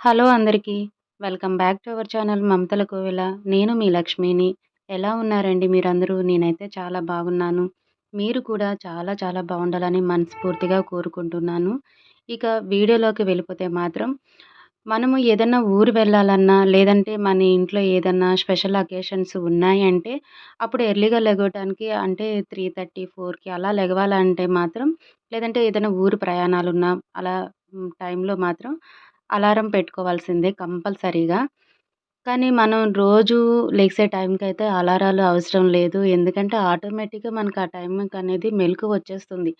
Hello అందరికీ. Welcome back to our channel Mamatala Kovela. నేను మీ లక్ష్మిని. ఎలా ఉన్నారండి మీరందరూ? నేనైతే చాలా బాగున్నాను. మీరు కూడా చాలా చాలా బాగుండాలని మనస్ఫూర్తిగా కోరుకుంటున్నాను. ఇక వీడియోలోకి వెళ్ళిపోతే మాత్రం మనము ఏదన్నా ఊరు వెళ్ళాలన్నా లేదంటే మన ఇంట్లో ఏదన్నా స్పెషల్ అకేషన్స్ ఉన్నాయంటే అప్పుడు ఎర్లీగా లెగవటానికి అంటే త్రీ థర్టీ ఫోర్కి అలా లెగవాలంటే మాత్రం లేదంటే ఏదైనా ఊరు ప్రయాణాలున్నా అలా టైంలో మాత్రం అలారం పెట్టుకోవాల్సిందే కంపల్సరీగా. కానీ మనం రోజు లెగిసే టైంకి అయితే అలారాలు అవసరం లేదు. ఎందుకంటే ఆటోమేటిక్గా మనకు ఆ టైంకి అనేది మెలకు వచ్చేస్తుంది.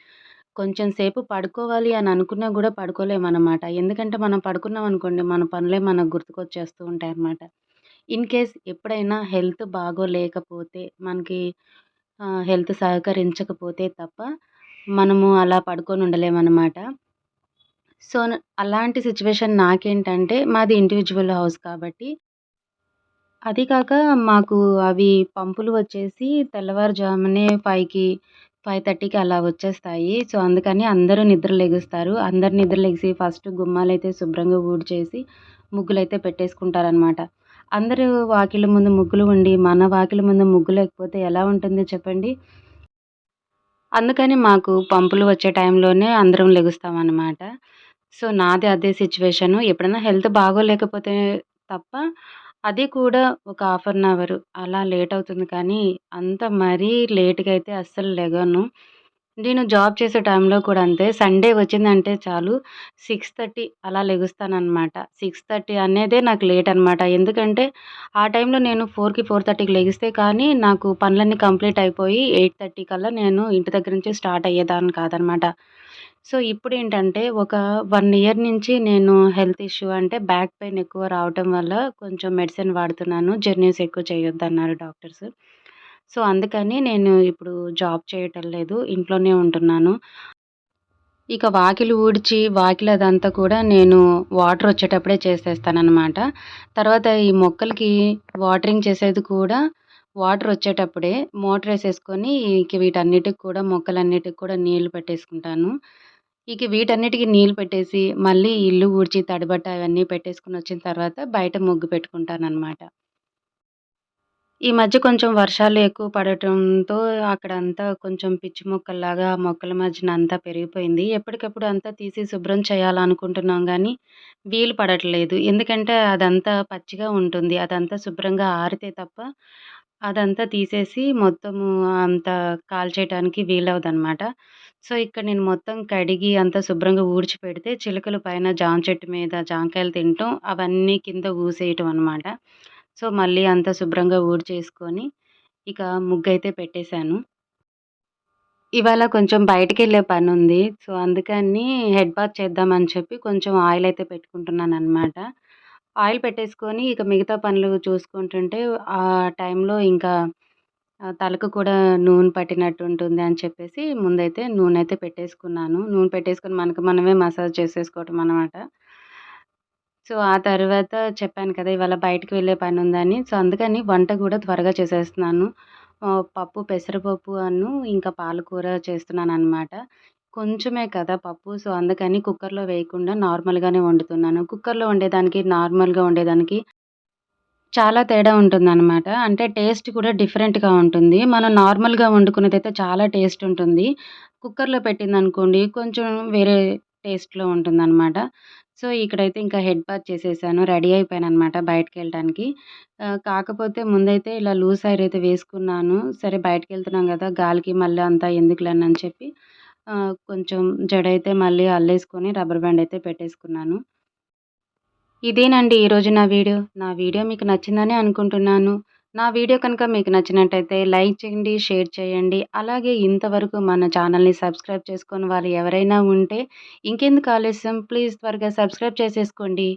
కొంచెం సేపు పడుకోవాలి అని అనుకున్నా కూడా పడుకోలేమన్నమాట. ఎందుకంటే మనం పడుకున్నాం అనుకోండి మన పనులే మనకు గుర్తుకొచ్చేస్తూ ఉంటాయి అన్నమాట ఇన్ కేస్ ఎప్పుడైనా హెల్త్ బాగోలేకపోతే మనకి హెల్త్ సహకరించకపోతే తప్ప మనము అలా పడుకొని ఉండలేమన్నమాట. సో అలాంటి సిచ్యువేషన్ నాకేంటంటే మాది ఇండివిజువల్ హౌస్ కాబట్టి. అది కాక మాకు అవి పంపులు వచ్చేసి తెల్లవారుజామునే ఫైవ్కి ఫైవ్ థర్టీకి అలా వచ్చేస్తాయి. సో అందుకని అందరూ నిద్ర లెగుస్తారు. అందరు నిద్ర లెగిసి ఫస్ట్ గుమ్మాలైతే శుభ్రంగా ఊడ్చేసి ముగ్గులైతే పెట్టేసుకుంటారనమాట అందరూ వాకిల ముందు ముగ్గులు ఉండి మన వాకిలి ముందు ముగ్గు లేకపోతే ఎలా ఉంటుంది చెప్పండి? అందుకని మాకు పంపులు వచ్చే టైంలోనే అందరం లెగుస్తామన్నమాట. సో నాది అదే సిచ్యువేషను. ఎప్పుడైనా హెల్త్ బాగోలేకపోతే తప్ప అది కూడా ఒక హాఫ్ అన్ అవర్. అలా లేట్ అవుతుంది కానీ అంత మరీ లేట్గా అయితే అస్సలు లెగను. నేను జాబ్ చేసే టైంలో కూడా అంతే. సండే వచ్చిందంటే చాలు సిక్స్ థర్టీ అలా లెగుస్తానమాట సిక్స్ థర్టీ అనేదే నాకు లేట్ అనమాట ఎందుకంటే ఆ టైంలో నేను ఫోర్కి ఫోర్ థర్టీకి లెగిస్తే కానీ నాకు పనులన్నీ కంప్లీట్ అయిపోయి ఎయిట్ థర్టీ కల్లా నేను ఇంటి దగ్గర నుంచి స్టార్ట్ అయ్యేదాన్ని కాదనమాట సో ఇప్పుడు ఏంటంటే ఒక వన్ ఇయర్ నుంచి నేను హెల్త్ ఇష్యూ అంటే బ్యాక్ పెయిన్ ఎక్కువ రావటం వల్ల కొంచెం మెడిసిన్ వాడుతున్నాను. జర్నీస్ ఎక్కువ చేయొద్దు అన్నారు డాక్టర్స్. సో అందుకని నేను ఇప్పుడు జాబ్ చేయటం లేదు. ఇంట్లోనే ఉంటున్నాను. ఇక వాకిలి ఊడ్చి వాకిలి అదంతా కూడా నేను వాటర్ వచ్చేటప్పుడే చేసేస్తానమాట తర్వాత ఈ మొక్కలకి వాటరింగ్ చేసేది కూడా వాటర్ వచ్చేటప్పుడే. మోటార్ వేసేసుకొని ఇక వీటన్నిటికి కూడా మొక్కలన్నిటికి కూడా నీళ్ళు పెట్టేసుకుంటాను. ఇక వీటన్నిటికి నీళ్ళు పెట్టేసి మళ్ళీ ఇల్లు ఊడ్చి తడిబట్ట అవన్నీ పెట్టేసుకుని వచ్చిన తర్వాత బయట ముగ్గు పెట్టుకుంటానమాట ఈ మధ్య కొంచెం వర్షాలు ఎక్కువ పడటంతో అక్కడంతా కొంచెం పిచ్చి మొక్కల్లాగా మొక్కల మధ్యన అంతా పెరిగిపోయింది. ఎప్పటికప్పుడు అంతా తీసి శుభ్రం చేయాలనుకుంటున్నాం కానీ వీలు పడట్లేదు. ఎందుకంటే అదంతా పచ్చిగా ఉంటుంది. అదంతా శుభ్రంగా ఆరితే తప్ప అదంతా తీసేసి మొత్తము అంతా కాల్చేయటానికి వీలవదనమాట. సో ఇక్కడ నేను మొత్తం కడిగి అంతా శుభ్రంగా ఊడ్చి పెడితే చిలుకలు పైన జామ చెట్టు మీద జామకాయలు తింటాం అవన్నీ కింద ఊసేయటం అనమాట. సో మళ్ళీ అంతా శుభ్రంగా ఊడ్చేసుకొని ఇక ముగ్గు అయితే పెట్టేశాను. ఇవాళ కొంచెం బయటికి వెళ్ళే పని ఉంది సో అందుకని హెడ్ బాత్ చేద్దామని చెప్పి కొంచెం ఆయిల్ అయితే పెట్టుకుంటున్నాను అనమాట ఆయిల్ పెట్టేసుకొని ఇక మిగతా పనులు చూసుకుంటుంటే ఆ టైంలో ఇంకా తలకు కూడా నూనె పట్టినట్టు ఉంటుంది అని చెప్పేసి ముందైతే నూనె అయితే పెట్టేసుకున్నాను. నూనె పెట్టేసుకొని మనకు మనమే మసాజ్ చేసేసుకోవటం అనమాట సో ఆ తర్వాత చెప్పాను కదా ఇవాళ బయటకు వెళ్ళే పని ఉందని. సో అందుకని వంట కూడా త్వరగా చేసేస్తున్నాను. పప్పు పెసరపప్పు అను ఇంకా పాలకూర చేస్తున్నాను అనమాట కొంచెమే కదా పప్పు. సో అందుకని కుక్కర్లో వేయకుండా నార్మల్గానే వండుతున్నాను. కుక్కర్లో వండేదానికి నార్మల్గా వండేదానికి చాలా తేడా ఉంటుందన్నమాట. అంటే టేస్ట్ కూడా డిఫరెంట్గా ఉంటుంది. మనం నార్మల్గా వండుకునేదైతే చాలా టేస్ట్ ఉంటుంది. కుక్కర్లో పెట్టిందనుకోండి కొంచెం వేరే టేస్ట్లో ఉంటుందన్నమాట. సో ఇక్కడైతే ఇంకా హెడ్ బాత్ చేసేసాను. రెడీ అయిపోయాను అనమాట బయటకు వెళ్ళడానికి కాకపోతే ముందైతే ఇలా లూజ్ హెయిర్ అయితే వేసుకున్నాను. సరే బయటకు వెళ్తున్నాం కదా గాలికి మళ్ళీ అంతా ఎందుకులేనని చెప్పి కొంచెం జడ అయితే మళ్ళీ అల్లేసుకొని రబ్బర్ బ్యాండ్ అయితే పెట్టేసుకున్నాను. ఇదేనండి ఈరోజు నా వీడియో. నా వీడియో మీకు నచ్చిందని అనుకుంటున్నాను. నా వీడియో కనుక మీకు నచ్చినట్టయితే లైక్ చేయండి షేర్ చేయండి. అలాగే ఇంతవరకు మన ఛానల్ని సబ్స్క్రైబ్ చేసుకొని వాళ్ళు ఎవరైనా ఉంటే ఇంకెందుకు ఆలస్యం? ప్లీజ్ త్వరగా సబ్స్క్రైబ్ చేసేసుకోండి.